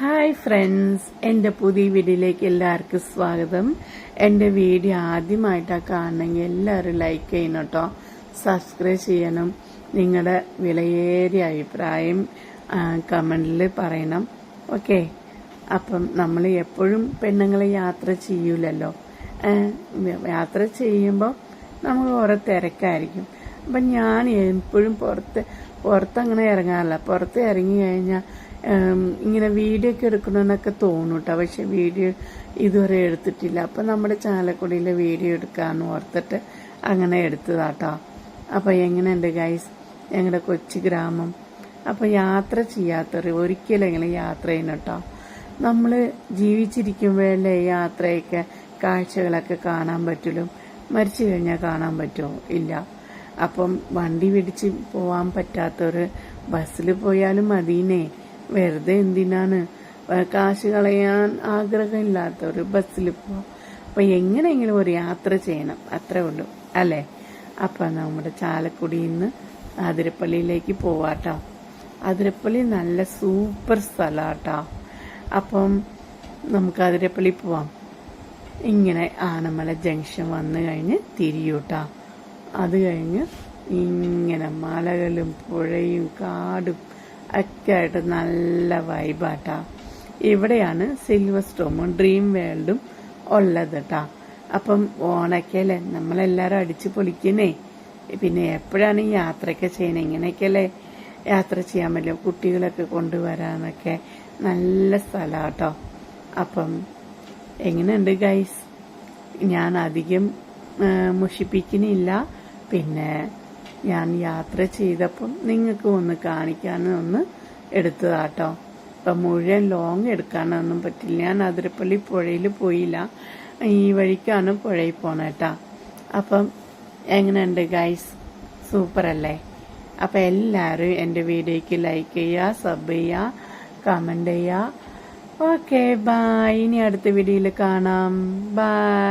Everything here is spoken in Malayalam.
ഹായ് ഫ്രണ്ട്സ് എന്റെ പുതിയ വീഡിയോയിലേക്ക് എല്ലാവർക്കും സ്വാഗതം. എന്റെ വീഡിയോ ആദ്യമായിട്ടാണ് കാണണമെങ്കിൽ എല്ലാവരും ലൈക്ക് ചെയ്യണം കേട്ടോ. സബ്സ്ക്രൈബ് ചെയ്യണം. നിങ്ങളുടെ വിലയേറിയ അഭിപ്രായം കമന്റിൽ പറയണം. ഓക്കെ അപ്പം നമ്മൾ എപ്പോഴും പെണ്ണുങ്ങളെ യാത്ര ചെയ്യൂലല്ലോ. യാത്ര ചെയ്യുമ്പോൾ നമുക്ക് ഓരോ തിരക്കായിരിക്കും. അപ്പം ഞാൻ എപ്പോഴും പുറത്ത് പുറത്തങ്ങനെ ഇറങ്ങാറില്ല. പുറത്ത് ഇറങ്ങി കഴിഞ്ഞാൽ ഇങ്ങനെ വീഡിയോ ഒക്കെ എടുക്കണമെന്നൊക്കെ തോന്നും കേട്ടോ പക്ഷെ വീഡിയോ ഇതുവരെ എടുത്തിട്ടില്ല. അപ്പം നമ്മുടെ ചാലക്കുടിയിലെ വീഡിയോ എടുക്കാമെന്ന് ഓർത്തിട്ട് അങ്ങനെ എടുത്തതാട്ടോ. അപ്പം എങ്ങനെയുണ്ട് ഗൈസ് ഞങ്ങളുടെ കൊച്ചു ഗ്രാമം. അപ്പം യാത്ര ചെയ്യാത്തവർ ഒരിക്കലെങ്കിലും യാത്ര ചെയ്യണം കേട്ടോ നമ്മൾ ജീവിച്ചിരിക്കുമ്പോഴല്ലേ യാത്രയൊക്കെ കാഴ്ചകളൊക്കെ കാണാൻ പറ്റുള്ളൂ മരിച്ചു കഴിഞ്ഞാൽ കാണാൻ പറ്റുമോ ഇല്ല. അപ്പം വണ്ടി പിടിച്ച് പോവാൻ പറ്റാത്തവർ ബസ്സിൽ പോയാലും മതിനെ വെറുതെ എന്തിനാണ്? കാശ് കളയാൻ ആഗ്രഹമില്ലാത്തവർ ബസ്സിൽ പോവാം അപ്പം എങ്ങനെയെങ്കിലും ഒരു യാത്ര ചെയ്യണം. അത്രേ ഉള്ളൂ. അല്ലേ? അപ്പം നമ്മുടെ ചാലക്കുടിയിൽ നിന്ന് അതിരപ്പള്ളിയിലേക്ക് പോവാട്ടോ. അതിരപ്പള്ളി നല്ല സൂപ്പർ സ്ഥലാട്ടോ. അപ്പം നമുക്ക് അതിരപ്പള്ളി പോവാം. ഇങ്ങനെ ആനമല ജംഗ്ഷൻ വന്നു കഴിഞ്ഞ് തിരിയൂട്ടാ. അത് കഴിഞ്ഞ് ഇങ്ങനെ മലകളും പുഴയും കാടും ഒക്കെ ആയിട്ട് നല്ല വൈബാട്ടാ ഇവിടെയാണ് സിൽവർ സ്റ്റോമും ഡ്രീം വേൾഡും ഉള്ളത് കേട്ടാ അപ്പം ഓണക്കല്ലേ നമ്മളെല്ലാരും അടിച്ചു പൊളിക്കുന്നേ. പിന്നെ എപ്പോഴാണ് ഈ യാത്രയൊക്കെ ചെയ്യണേ? ഇങ്ങനെയൊക്കെയല്ലേ യാത്ര ചെയ്യാൻ പറ്റും? കുട്ടികളൊക്കെ കൊണ്ടുവരാനൊക്കെ നല്ല സ്ഥലാട്ടോ. അപ്പം എങ്ങനെയുണ്ട് ഗൈസ് ഞാൻ അധികം മുഷിപ്പിക്കുന്നില്ല. പിന്നെ ഞാൻ യാത്ര ചെയ്തപ്പം നിങ്ങൾക്ക് ഒന്ന് കാണിക്കാനും ഒന്ന് എടുത്തതാട്ടോ. ഇപ്പം മുഴുവൻ ലോങ് എടുക്കാനൊന്നും പറ്റില്ല. ഞാൻ അതിരപ്പള്ളി പുഴയിൽ പോയില്ല. ഈ വഴിക്കാണ് പുഴയിൽ പോണേട്ടാ അപ്പം എങ്ങനെയുണ്ട് ഗൈസ് സൂപ്പർ അല്ലേ അപ്പം എല്ലാവരും എന്റെ വീഡിയോയ്ക്ക് ലൈക്ക് ചെയ്യുക സബ് ചെയ്യുക കമന്റ് ചെയ്യുക ഓക്കെ ബായ് ഇനി അടുത്ത വീഡിയോയിൽ കാണാം. ബായ്